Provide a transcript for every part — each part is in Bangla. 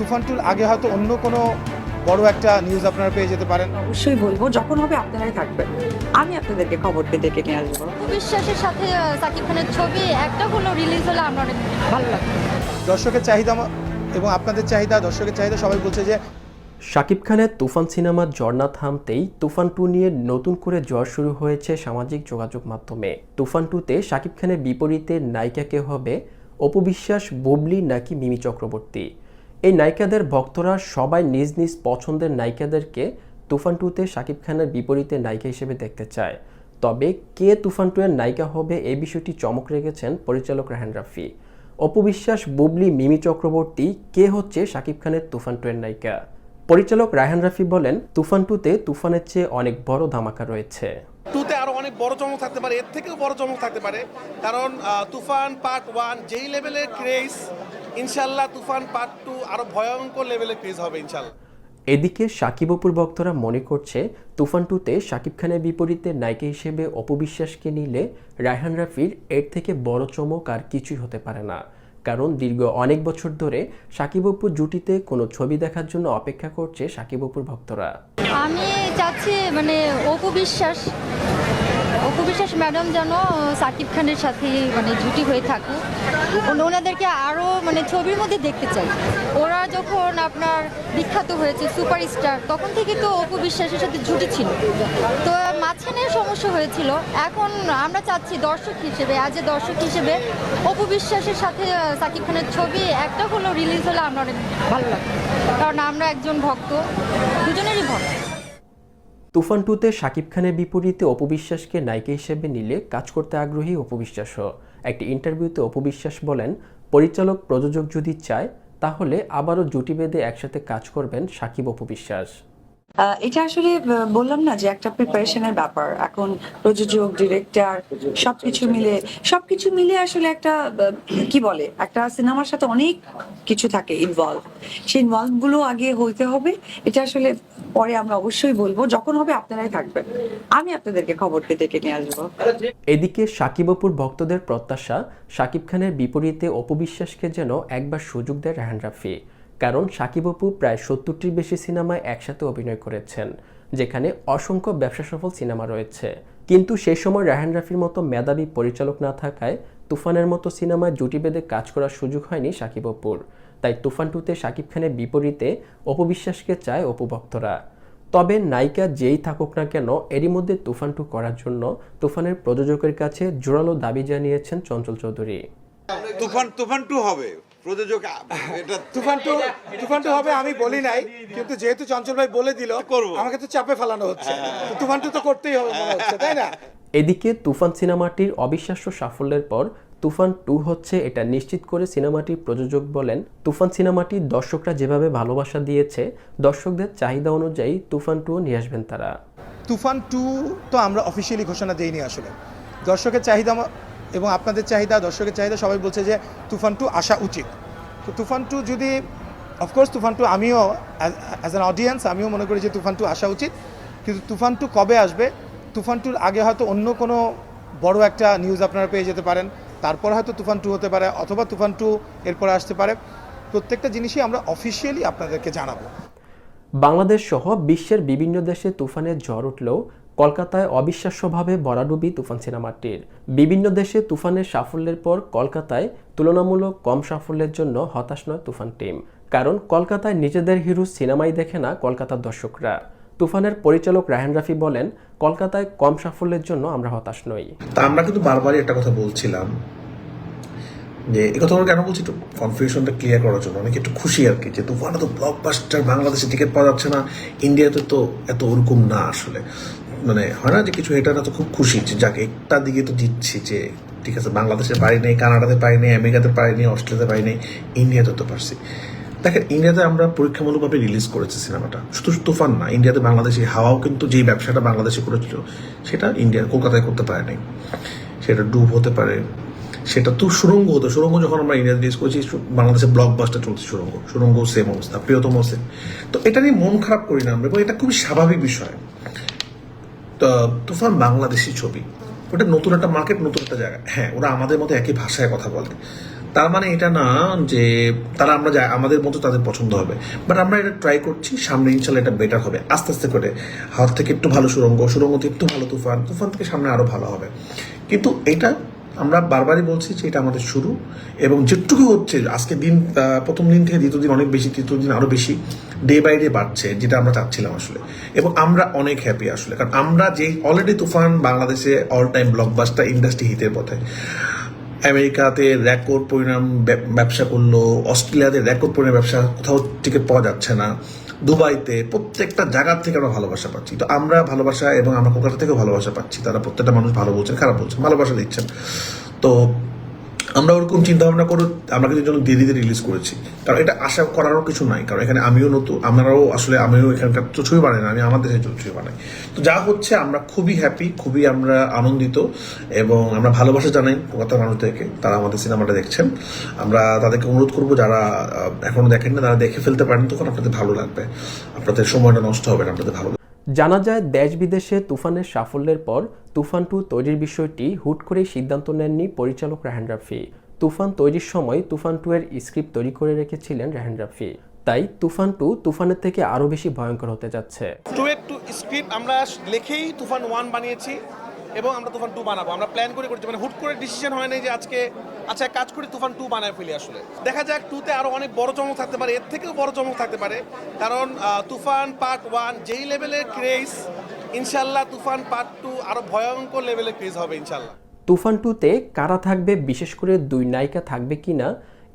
তুফান টুর আগে হয়তো অন্য কোনো বড় একটা নিউজ আপনারা পেয়ে যেতে পারেন। অবশ্যই বলব যখন হবে আপনারাই থাকবেন। আমি আপনাদেরকে খবরটি ডেকে নিয়ে আসব। বিশ্বাসের সাথে সাকিব খানের ছবি একটা হলো রিলিজ হলে আমরা অনেক ভালো লাগবে। দর্শকের চাহিদা এবং আপনাদের চাহিদা দর্শকের চাহিদা সবাই বলছে যে শাকিব খানের তুফান সিনেমার না থামতেই তুফান টু নিয়ে নতুন করে জ্বর শুরু হয়েছে সামাজিক যোগাযোগ মাধ্যমে। তুফান টুতে শাকিব খানের বিপরীতে নায়িকা কে হবে অপবিশ্বাস বুবলি নাকি মিমি চক্রবর্তী। এই নায়িকাদের ভক্তরা সবাই নিজ নিজ পছন্দের নায়িকাদেরকে তুফান টুতে শাকিব খানের বিপরীতে নায়িকা হিসেবে দেখতে চায়। তবে কে তুফান টু এর নায়িকা হবে এই বিষয়টি চমক রেখেছেন পরিচালক রাহান রাফি। অপবিশ্বাস বুবলি, মিমি চক্রবর্তী, কে হচ্ছে শাকিব খানের তুফান টু এর নায়িকা? পরিচালক রায়হান রাফি বলেন, তুফান টুতে তুফানের চেয়ে অনেক বড় ধামাকা রয়েছে। টুতে আরও অনেক বড় চমক থাকতে পারে, এর থেকেও বড় চমক থাকতে পারে। কারণ তুফান পার্ট ওয়ান যেই লেভেলের ক্রেজ ইনশাল্লাহ তুফান পার্ট টু আরও ভয়ঙ্কর লেভেলে ক্রেজ হবে ইনশাল্লাহ। এদিকে সাকিব অপুর ভক্তরা মনে করছে তুফান টুতে শাকিব খানের বিপরীতে নায়িকা হিসেবে অপবিশ্বাসকে নিলে রায়হান রাফির এর থেকে বড় চমক আর কিছুই হতে পারে না। কারণ দীর্ঘ অনেক বছর ধরে সাকিব অপুর জুটিতে কোনো ছবি দেখার জন্য অপেক্ষা করছে সাকিব অপুর ভক্তরা। আমি চাচ্ছি মানে অপু বিশ্বাস অপু বিশ্বাস ম্যাডাম যেন সাকিব খানের সাথে মানে জুটি হয়ে থাকুক। ওন- ওনাদেরকে আরও মানে ছবির মধ্যে দেখতে চাই। ওরা যখন আপনার বিখ্যাত হয়েছে সুপারস্টার, তখন থেকে তো অপু বিশ্বাসের সাথে জুটি ছিল। তো মাঝখানে সমস্যা হয়েছিল। এখন আমরা চাচ্ছি দর্শক হিসেবে আজ এ দর্শক হিসেবে অপু বিশ্বাসের সাথে সাকিব খানের ছবি একটা হলো রিলিজ হলে আমরা অনেক ভালো লাগবে। কারণ আমরা একজন ভক্ত, দুজনেরই ভক্ত। তুফান টুতে শাকিব খানের বিপরীতে অপবিশ্বাসকে নায়িকা হিসেবে নিলে কাজ করতে আগ্রহী অপবিশ্বাসও। একটি ইন্টারভিউতে অপবিশ্বাস বলেন, পরিচালক প্রযোজক যদি চায়, তাহলে আবারও জুটি বেঁধে একসাথে কাজ করবেন সাকিব অপবিশ্বাস। এটা আসলে বললাম না যে একটা প্রিপারেশনের ব্যাপার। এখন প্রযোজক ডিরেক্টর সবকিছু মিলে সবকিছু মিলে আসলে একটা কি বলে, একটা সিনেমার সাথে অনেক কিছু থাকে ইনভলভ সেই ইনভলভগুলো আগে হইতে হবে। এটা আসলে পরে আমরা অবশ্যই বলব, যখন হবে আপনারাই থাকবেন। আমি আপনাদেরকে খবরটি ডেকে নিয়ে আসব। এদিকে সাকিব অপুর ভক্তদের প্রত্যাশা, সাকিব খানের বিপরীতে অপবিশ্বাসকে যেন একবার সুযোগ দেয় রাহান রাফি। কারণ সাকিব অপু প্রায় সত্তরটির বেশি সিনেমায় একসাথে অভিনয় করেছেন, যেখানে অসংখ্য ব্যবসা সফল সিনেমা রয়েছে। কিন্তু সেই সময় রাহান রাফির মতো মেধাবী পরিচালক না থাকায় তুফানের মতো সিনেমায় জুটি বেঁধে কাজ করার সুযোগ হয়নি সাকিব অপুর। তাই তুফান টুতে সাকিব খানের বিপরীতে অপবিশ্বাসকে চায় অপু ভক্তরা। তবে নায়িকা যেই থাকুক না কেন এরই মধ্যে তুফান টু করার জন্য তুফানের প্রযোজকের কাছে জোরালো দাবি জানিয়েছেন চঞ্চল চৌধুরী। তুফান তুফান টু হবে। প্রযোজক এটা তুফান টু তুফান টু হবে আমি বলি নাই কিন্তু যেহেতু চঞ্চল ভাই বলে দিল করব। আমাকে তো চাপে ফেলানো হচ্ছে। তুফান টু তো করতেই হবে মনে হচ্ছে তাই না? এদিকে তুফান সিনেমাটির অবিশ্বাস্য সাফল্যের পর তুফান টু হচ্ছে এটা নিশ্চিত করে সিনেমাটির প্রযোজক বলেন, তুফান সিনেমাটি দর্শকরা যেভাবে ভালোবাসা দিয়েছে, দর্শকদের চাহিদা অনুযায়ী তুফান টু নিয়ে আসবেন তারা। তুফান টু তো আমরা অফিসিয়ালি ঘোষণা দেইনি আসলে। দর্শকের চাহিদা এবং আপনাদের চাহিদা, দর্শকের চাহিদা সবাই বলছে যে তুফান টু আসা উচিত। তো তুফান টু যদি অফকোর্স তুফান টু আমিও অ্যাজ অ্যান অডিয়েন্স আমিও মনে করি যে তুফান টু আসা উচিত। কিন্তু তুফান টু কবে আসবে? তুফান টুর আগে হয়তো অন্য কোনো বড় একটা নিউজ আপনারা পেয়ে যেতে পারেন। তারপর হয়তো তুফান টু হতে পারে অথবা তুফান টু এরপরে আসতে পারে। প্রত্যেকটা জিনিসই আমরা অফিসিয়ালি আপনাদেরকে জানাব। বাংলাদেশ সহ বিশ্বের বিভিন্ন দেশে তুফানের ঝড় উঠলেও কলকাতায় অবিশ্বাস্যভাবে বরাডুবি তুফান সিনেমাটির। বিভিন্ন দেশে তুফানের সাফল্যের পর কলকাতায় তুলনামূলক কম সাফল্যের জন্য হতাশ নয় তুফান টিম। কারণ কলকাতায় নিজেদের হিরো সিনেমাই দেখে না কলকাতার দর্শকরা। তুফানের পরিচালক রায়হান রাফি বলেন, কলকাতায় কম সাফল্যের জন্য আমরা হতাশ নই। তা আমরা কিন্তু বারবারই একটা কথা বলছিলাম, যে এই কথা আমরা কেন বলছি একটু কনফিউশনটা ক্লিয়ার করার জন্য? অনেকে একটু খুশি আর কি, যে তুফান তো ব্লকবাস্টার বাংলাদেশে টিকিট পাওয়া যাচ্ছে না ইন্ডিয়াতে তো এত ওরকম না আসলে। মানে হয় না যে কিছু এটারা তো খুব খুশি, যে যাকে, একটা দিকে তো দিচ্ছি যে ঠিক আছে, বাংলাদেশে পারি নেই কানাডাতে পারি নেই আমেরিকাতে পারি নেই অস্ট্রেলিয়াতে পারি নেই ইন্ডিয়াতে তো পারছি। দেখেন ইন্ডিয়াতে আমরা পরীক্ষামূলকভাবে রিলিজ করেছি সিনেমাটা। শুধু তুফান না, ইন্ডিয়াতে বাংলাদেশি হাওয়াও কিন্তু যেই ব্যবসাটা বাংলাদেশে করেছিল, সেটা ইন্ডিয়া কলকাতায় করতে পারে নাই সেটা ডুব হতে পারে। সেটা তো সুরঙ্গ হতো সুরঙ্গ যখন আমরা ইন্ডিয়া রিলিজ করেছি বাংলাদেশে ব্লকবাস্টার চলছে সুরঙ্গ সুরঙ্গ সেম অবস্থা, প্রিয়তম সেম তো এটা নিয়ে মন খারাপ করি না আমরা, এবং এটা খুবই স্বাভাবিক বিষয়। তো, তুফান বাংলাদেশি ছবি। ওটা নতুন একটা মার্কেট নতুন একটা জায়গা। হ্যাঁ ওরা আমাদের মতো একই ভাষায় কথা বলে। তার মানে এটা না যে তারা আমরা যা আমাদের মতো তাদের পছন্দ হবে। বাট আমরা এটা ট্রাই করছি, সামনে ইনশাল্লাহ এটা বেটার হবে। আস্তে আস্তে করে হাত থেকে একটু ভালো সুরঙ্গ সুরঙ্গ থেকে একটু ভালো তুফান তুফান থেকে সামনে আরও ভালো হবে। কিন্তু এটা আমরা বারবারই বলছি যে এটা আমাদের শুরু এবং যেটুকু হচ্ছে, আজকে দিন প্রথম দিন থেকে দ্বিতীয় দিন অনেক বেশি, তৃতীয় দিন আরও বেশি ডে বাই ডে বাড়ছে, যেটা আমরা চাচ্ছিলাম আসলে। এবং আমরা অনেক হ্যাপি আসলে। কারণ আমরা যে অলরেডি তুফান বাংলাদেশে অল টাইম ব্লকবাস্টার ইন্ডাস্ট্রি হিতের পথে। আমেরিকাতে রেকর্ড পরিণাম ব্যবসা করল, অস্ট্রেলিয়াতে রেকর্ড পরিণাম ব্যবসা, কোথাও থেকে পাওয়া যাচ্ছে না। দুবাইতে প্রত্যেকটা জায়গার থেকে আমরা ভালোবাসা পাচ্ছি। তো আমরা ভালোবাসা এবং আমরা কলকাতা থেকেও ভালোবাসা পাচ্ছি। তারা প্রত্যেকটা মানুষ ভালো বলছেন খারাপ বলছেন ভালোবাসা দিচ্ছেন। তো আমরা ওরকম চিন্তা ভাবনা করে, আমরা কিন্তু দিয়ে দিতে রিলিজ করেছি। কারণ এটা আশা করারও কিছু নাই, কারণ এখানে আমিও নতুন আমরাও আসলে আমিও এখানকার ছবি বানাই না, আমি আমার দেশে ছবি বানাই। তো যা হচ্ছে, আমরা খুবই হ্যাপি খুবই আমরা আনন্দিত এবং আমরা ভালোবাসা জানাই কলকাতার মানুষদেরকে তারা আমাদের সিনেমাটা দেখছেন। আমরা তাদেরকে অনুরোধ করব, যারা এখনও দেখেন না তারা দেখে ফেলতে পারেন, তখন আপনাদের ভালো লাগবে। আপনাদের সময়টা নষ্ট হবে না, আপনাদের ভালো। জানা যায় দেশ বিদেশে তুফানের সাফল্যের পর তুফান টু তৈরির বিষয়টি হুট করেই সিদ্ধান্ত নেননি পরিচালক রাহেন রাফি। তুফান তৈরির সময় তুফান টু এর স্ক্রিপ্ট তৈরি করে রেখেছিলেন রাহেন রাফি। তাই তুফান টু তুফানের থেকে আরও বেশি ভয়ঙ্কর হতে যাচ্ছে। টু এর টু স্ক্রিপ্ট আমরা লিখেই তুফান ওয়ান বানিয়েছি। এবং আমরা তুফান টু বানাবো। আমরা প্ল্যান করে করেছি মানে হুট করে ডিসিশন হয় নাই যে আজকে আচ্ছা কাজ করি, তুফান টু বানায় ফেলি আসলে। দেখা যাক টুতে আরও অনেক বড় চমক থাকতে পারে, এর থেকেও বড় চমক থাকতে পারে। কারণ তুফান পার্ট ওয়ান যেই লেভেলের ক্রেজ ইনশাল্লাহ তুফান পার্ট টু আরও ভয়ঙ্কর লেভেলের ক্রেজ হবে ইনশাল্লাহ তুফান টুতে কারা থাকবে, বিশেষ করে দুই নায়িকা থাকবে কিনা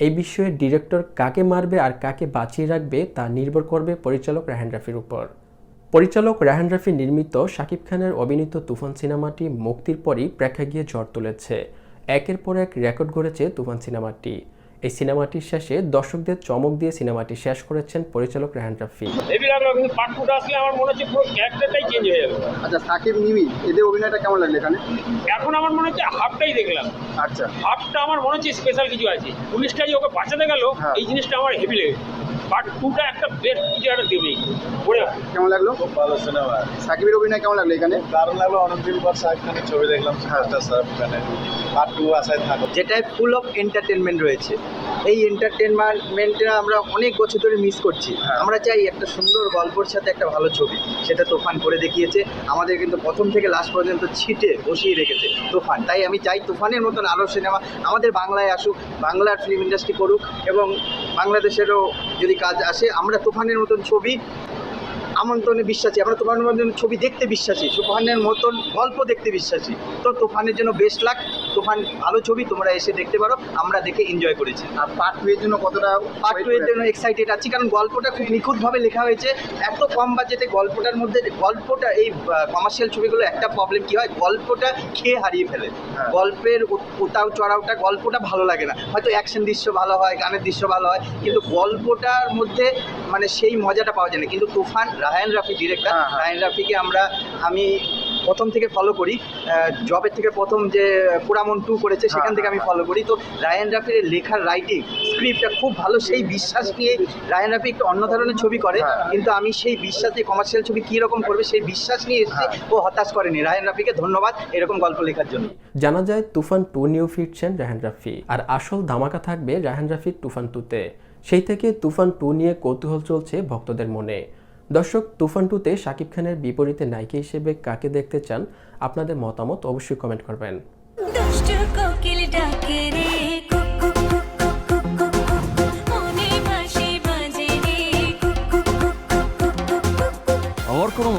এই বিষয়ে ডিরেক্টর কাকে মারবে আর কাকে বাঁচিয়ে রাখবে তা নির্ভর করবে পরিচালক রাহান রাফির উপর। পরিচালক রাহান রাফি নির্মিত শাকিব খানের অভিনীত তুফান সিনেমাটি মুক্তির পরই প্রেক্ষাগৃহে ঝড় তুলেছে। একের পর এক রেকর্ড গড়েছে তুফান সিনেমাটি। এই সিনেমাটির শেষে দর্শকদের চমক দিয়ে সিনেমাটি শেষ করেছেন পরিচালক রাহান রাফি। আমার মনে হচ্ছে পুরো ক্যারেক্টারটাই চেঞ্জ হয়ে যাবে। আচ্ছা সাকিব নিমি এদের অভিনয়টা কেমন লাগল এখানে? এখন আমার মনে হচ্ছে হাফটাই দেখলাম। আচ্ছা। হাফটা আমার মনে হচ্ছে স্পেশাল কিছু আছে। পুলিশটা যে ওকে বাঁচাতে গেল হ্যাঁ। এই জিনিসটা আমার হেভি লেগেছে। পার্ট টুটা একটা বেস্ট কিছু একটা দেবেই পড়ে কেমন লাগল? খুব ভালো সিনেমা সাকিবের অভিনয় কেমন লাগল এখানে? দারুণ লাগল। অনেকদিন পর শাহরুখ খানের ছবি দেখলাম সুপারস্টার শাহরুখ খানের পার্ট টু আশায় থাকো। যেটায় ফুল অফ এন্টারটেনমেন্ট রয়েছে। এই এন্টারটেনমেন্টটা আমরা অনেক বছর ধরে মিস করছি। আমরা চাই একটা সুন্দর গল্পর সাথে একটা ভালো ছবি। সেটা তুফান করে দেখিয়েছে। আমাদের কিন্তু প্রথম থেকে লাস্ট পর্যন্ত ছিটে বসিয়ে রেখেছে তুফান। তাই আমি চাই তুফানের মতন আরও সিনেমা আমাদের বাংলায় আসুক বাংলার ফিল্ম ইন্ডাস্ট্রি করুক এবং বাংলাদেশেরও যদি কাজ আসে আমরা তুফানের মতন ছবি আমন্ত্রণে বিশ্বাসী। আমরা তুফানের মতন ছবি দেখতে বিশ্বাসী। তুফানের মতন গল্প দেখতে বিশ্বাসী। তো তুফানের জন্য বেস্ট লাগ তুফান ভালো ছবি তোমরা এসে দেখতে পারো। আমরা দেখে এনজয় করেছি। আর পার্ট টু এর জন্য কতটা পার্ট টু এর জন্য এক্সাইটেড আছি কারণ গল্পটা খুব নিখুঁতভাবে লেখা হয়েছে। এত কম বাজেটে গল্পটার মধ্যে গল্পটা এই কমার্শিয়াল ছবিগুলো একটা প্রবলেম কি হয়? গল্পটা খেয়ে হারিয়ে ফেলে। গল্পের উত- উতাও চড়াওটা গল্পটা ভালো লাগে না। হয়তো অ্যাকশন দৃশ্য ভালো হয় গানের দৃশ্য ভালো হয় কিন্তু গল্পটার মধ্যে মানে সেই মজাটা পাওয়া যায় না। কিন্তু তুফান রায়ান রাফি ডিরেক্টর রায়ান রাফিকে আমরা আমি প্রথম থেকে ফলো করি। জবের থেকে প্রথম যে পুরামন টু করেছে সেখান থেকে আমি ফলো করি। তো রায়ান রাফির লেখার রাইটিং স্ক্রিপ্টটা খুব ভালো। সেই বিশ্বাস নিয়ে রায়ান রাফি একটু অন্য ধরনের ছবি করে কিন্তু আমি সেই বিশ্বাস নিয়ে কমার্শিয়াল ছবি কী রকম করবে সেই বিশ্বাস নিয়ে এসেছি ও হতাশ করেনি। রায়ান রাফিকে ধন্যবাদ এরকম গল্প লেখার জন্য। জানা যায় তুফান টু নিয়েও ফিরছেন রাহান রাফি আর আসল ধামাকা থাকবে রাহান রাফির তুফান টুতে সেই থেকে তুফান টু নিয়ে কৌতূহল চলছে ভক্তদের মনে। দর্শক তুফান টুতে শাকিব খানের বিপরীতে নায়িকা হিসেবে কাকে দেখতে চান আপনাদের মতামত অবশ্যই কমেন্ট করবেন মনে আমার কোনো